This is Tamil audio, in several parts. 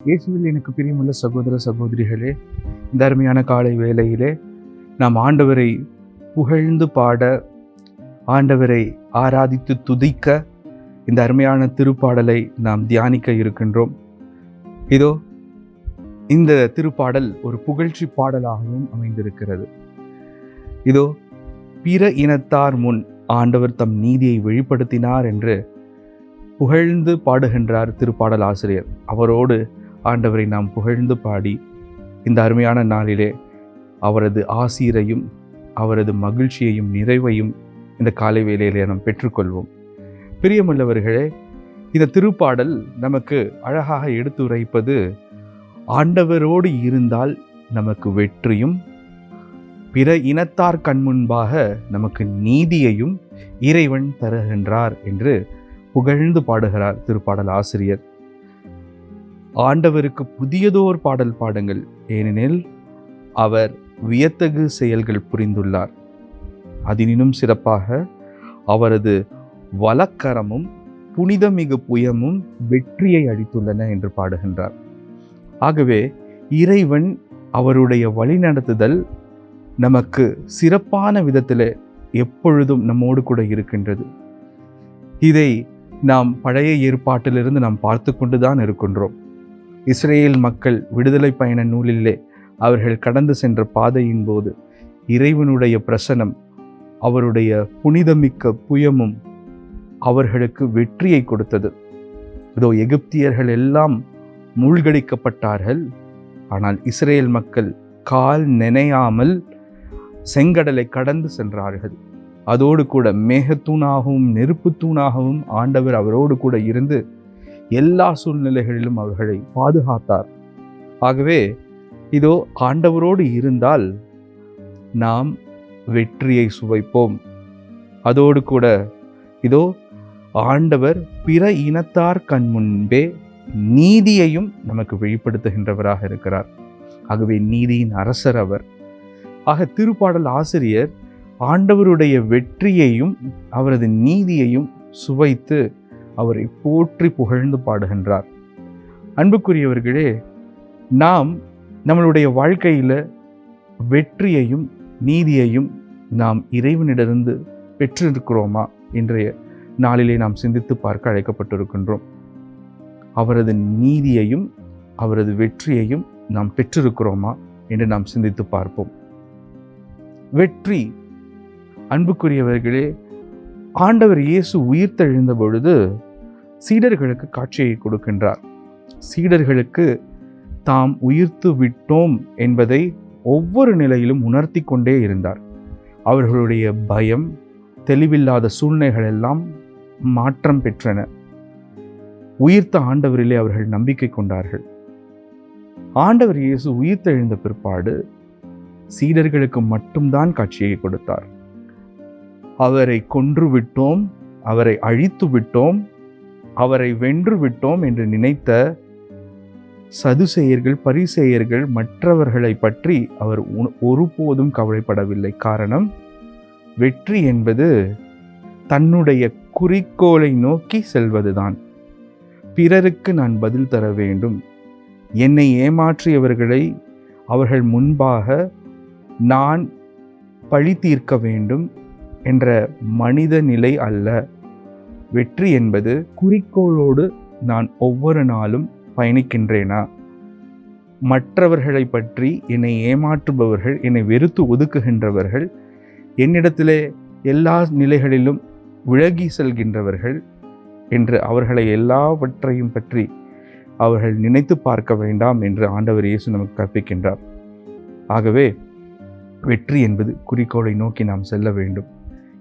இயேசுவில் எனக்கு பிரியமுள்ள சகோதர சகோதரிகளே இந்த அருமையான காலை வேளையிலே நாம் ஆண்டவரை புகழ்ந்து பாட ஆண்டவரை ஆராதித்து துதிக்க இந்த அருமையான திருப்பாடலை நாம் தியானிக்க இருக்கின்றோம். இதோ இந்த திருப்பாடல் ஒரு புகழ்ச்சி பாடலாகவும் அமைந்திருக்கிறது. இதோ பிற இனத்தார் முன் ஆண்டவர் தம் நீதியை வெளிப்படுத்தினார் என்று புகழ்ந்து பாடுகின்றார் திருப்பாடல் ஆசிரியர் அவரோடு ஆண்டவரை நாம் புகழ்ந்து பாடி இந்த அருமையான நாளிலே அவரது ஆசீரையும் அவரது மகிழ்ச்சியையும் நிறைவையும் இந்த காலை வேளையிலே நாம் பெற்றுக்கொள்வோம். பிரியமுள்ளவர்களே இந்த திருப்பாடல் நமக்கு அழகாக எடுத்துரைப்பது ஆண்டவரோடு இருந்தால் நமக்கு வெற்றியும் பிற இனத்தார் கண்முன்பாக நமக்கு நீதியையும் இறைவன் தருகின்றார் என்று புகழ்ந்து பாடுகிறார் திருப்பாடல் ஆசிரியர் ஆண்டவருக்கு புதியதோர் பாடல் பாடுங்கள். ஏனெனில் அவர் வியத்தகு செயல்கள் புரிந்துள்ளார். அதனினும் சிறப்பாக அவரது வலக்கரமும் புனிதமிகு புயமும் வெற்றியை அளித்துள்ளன என்று பாடுகின்றார். ஆகவே இறைவன் அவருடைய வழிநடத்துதல் நமக்கு சிறப்பான விதத்தில் எப்பொழுதும் நம்மோடு கூட இருக்கின்றது. இதை நாம் பழைய ஏற்பாட்டிலிருந்து நாம் பார்த்து கொண்டு தான் இருக்கின்றோம். இஸ்ரேல் மக்கள் விடுதலை பயண நூலிலே அவர்கள் கடந்து சென்ற பாதையின் போது இறைவனுடைய பிரசனம் அவருடைய புனிதமிக்க புயமும் அவர்களுக்கு வெற்றியை கொடுத்தது. இதோ எகிப்தியர்கள் எல்லாம் மூழ்கடிக்கப்பட்டார்கள். ஆனால் இஸ்ரேல் மக்கள் கால் நினையாமல் செங்கடலை கடந்து சென்றார்கள். அதோடு கூட மேகத்தூணாகவும் நெருப்புத்தூணாகவும் ஆண்டவர் அவரோடு கூட இருந்து எல்லா சூழ்நிலைகளிலும் அவர்களை பாதுகாத்தார். ஆகவே இதோ ஆண்டவரோடு இருந்தால் நாம் வெற்றியை சுவைப்போம். அதோடு கூட இதோ ஆண்டவர் பிற இனத்தார் கண் முன்பே நீதியையும் நமக்கு வெளிப்படுத்துகின்றவராக இருக்கிறார். ஆகவே நீதியின் அரசர் அவர். ஆக திருப்பாடல் ஆசிரியர் ஆண்டவருடைய வெற்றியையும் அவரது நீதியையும் சுவைத்து அவரை போற்றி புகழ்ந்து பாடுகின்றார். அன்புக்குரியவர்களே நாம் நம்மளுடைய வாழ்க்கையில் வெற்றியையும் நீதியையும் நாம் இறைவனிடமிருந்து பெற்றிருக்கிறோமா இன்றைய நாளிலே நாம் சிந்தித்து பார்க்க அழைக்கப்பட்டிருக்கின்றோம். அவரது நீதியையும் அவரது வெற்றியையும் நாம் பெற்றிருக்கிறோமா என்று நாம் சிந்தித்து பார்ப்போம். வெற்றி. அன்புக்குரியவர்களே ஆண்டவர் இயேசு உயிர்த்தெழுந்த பொழுது சீடர்களுக்கு காட்சியை கொடுக்கின்றார். சீடர்களுக்கு தாம் உயிர்த்து விட்டோம் என்பதை ஒவ்வொரு நிலையிலும் உணர்த்தி கொண்டே இருந்தார். அவர்களுடைய பயம் தெளிவில்லாத சூழ்நிலைகள் எல்லாம் மாற்றம் பெற்றன. உயிர்த்த ஆண்டவரிலே அவர்கள் நம்பிக்கை கொண்டார்கள். ஆண்டவர் இயேசு உயிர்த்தெழுந்த பிற்பாடு சீடர்களுக்கு மட்டும்தான் காட்சியை கொடுத்தார். அவரை கொன்று விட்டோம் அவரை அழித்து விட்டோம் அவரை வென்று விட்டோம் என்று நினைத்த சதுசெயர்கள் பரிசெயர்கள் மற்றவர்களை பற்றி அவர் ஒருபோதும் கவலைப்படவில்லை. காரணம் வெற்றி என்பது தன்னுடைய குறிக்கோளை நோக்கி செல்வதுதான். பிறருக்கு நான் பதில் தர வேண்டும். என்னை ஏமாற்றியவர்களை அவர்கள் முன்பாக நான் பழி தீர்க்க வேண்டும் என்ற மனித நிலை அல்ல. வெற்றி என்பது குறிக்கோளோடு நான் ஒவ்வொரு நாளும் பயணிக்கின்றேனா? மற்றவர்களை பற்றி என்னை ஏமாற்றுபவர்கள் என்னை வெறுத்து ஒதுக்குகின்றவர்கள் என்னிடத்திலே எல்லா நிலைகளிலும் விலகி செல்கின்றவர்கள் என்று அவர்களை எல்லாவற்றையும் பற்றி அவர்கள் நினைத்து பார்க்க வேண்டாம் என்று ஆண்டவர் இயேசு நமக்கு கற்பிக்கின்றார். ஆகவே வெற்றி என்பது குறிக்கோளை நோக்கி நாம் செல்ல வேண்டும்.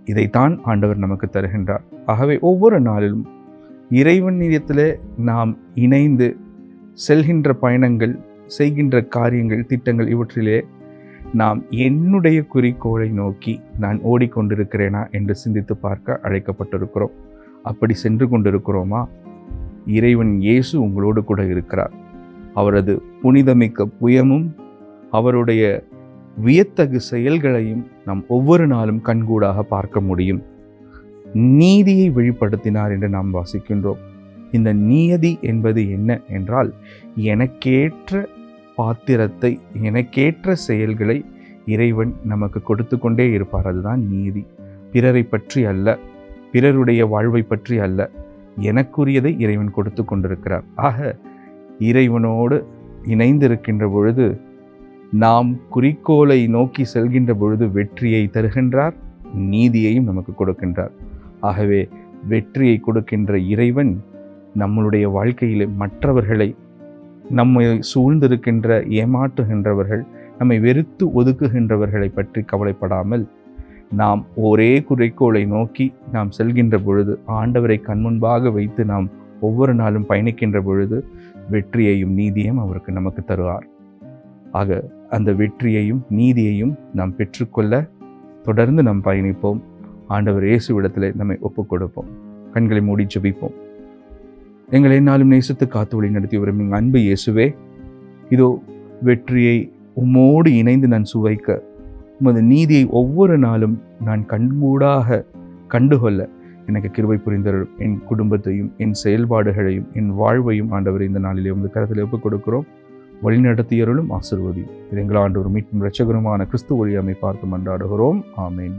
இதைத்தான் ஆண்டவர் நமக்கு தருகின்றார். ஆகவே ஒவ்வொரு நாளிலும் இறைவன் இறைவனிடத்தில் நாம் இணைந்து செல்கின்ற பயணங்கள் செய்கின்ற காரியங்கள் திட்டங்கள் இவற்றிலே நாம் என்னுடைய குறிக்கோளை நோக்கி நான் ஓடிக்கொண்டிருக்கிறேனா என்று சிந்தித்து பார்க்க அழைக்கப்பட்டிருக்கிறோம். அப்படி சென்று கொண்டிருக்கிறோமா? இறைவன் இயேசு உங்களோடு கூட இருக்கிறார். அவரது புனிதமிக்க புயமும் அவருடைய வியத்தகு செயல்களையும் நாம் ஒவ்வொரு நாளும் கண்கூடாக பார்க்க முடியும். நீதியை வெளிப்படுத்தினார் என்று நாம் வாசிக்கின்றோம். இந்த நியதி என்பது என்ன என்றால் எனக்கேற்ற பாத்திரத்தை எனக்கேற்ற செயல்களை இறைவன் நமக்கு கொடுத்து கொண்டே இருப்பார். அதுதான் நீதி. பிறரை பற்றி அல்ல பிறருடைய வாழ்வை பற்றி அல்ல எனக்குரியதை இறைவன் கொடுத்து கொண்டிருக்கிறார். ஆக இறைவனோடு இணைந்திருக்கின்ற பொழுது நாம் குறிக்கோளை நோக்கி செல்கின்ற பொழுது வெற்றியை தருகின்றார் நீதியையும் நமக்கு கொடுக்கின்றார். ஆகவே வெற்றியை கொடுக்கின்ற இறைவன் நம்மளுடைய வாழ்க்கையில் மற்றவர்களை நம்மை சூழ்ந்திருக்கின்ற ஏமாற்றுகின்றவர்கள் நம்மை வெறுத்து ஒதுக்குகின்றவர்களை பற்றி கவலைப்படாமல் நாம் ஒரே குறிக்கோளை நோக்கி நாம் செல்கின்ற பொழுது ஆண்டவரை கண்முன்பாக வைத்து நாம் ஒவ்வொரு நாளும் பயணிக்கின்ற பொழுது வெற்றியையும் நீதியையும் அவருக்கு நமக்கு தருவார். ஆக அந்த வெற்றியையும் நீதியையும் நாம் பெற்றுக்கொள்ள தொடர்ந்து நாம் பயணிப்போம். ஆண்டவர் இயேசுவிடத்தில் நம்மை ஒப்புக் கொடுப்போம் கண்களை மூடி ஜபிப்போம். எங்களை என்னாலும் நேசத்து காத்து வழி நடத்தி வரும் எங்கள் அன்பு இயேசுவே இதோ வெற்றியை உம்மோடு இணைந்து நான் சுவைக்க உமது நீதியை ஒவ்வொரு நாளும் நான் கண்கூடாக கண்டுகொள்ள எனக்கு கிருபை புரிந்தரும் என் குடும்பத்தையும் என் செயல்பாடுகளையும் என் வாழ்வையும் ஆண்டவர் இந்த நாளிலே உங்கள் கருத்தில் ஒப்புக் கொடுக்கிறோம் வழிநடத்தியருளும் ஆசிர்வதி. இது எங்கள் ஒரு மீட்டும் இரட்சகருமான கிறிஸ்து வழியாமை அமைப்பார்த்து மன்றாடுகிறோம். ஆமேன்.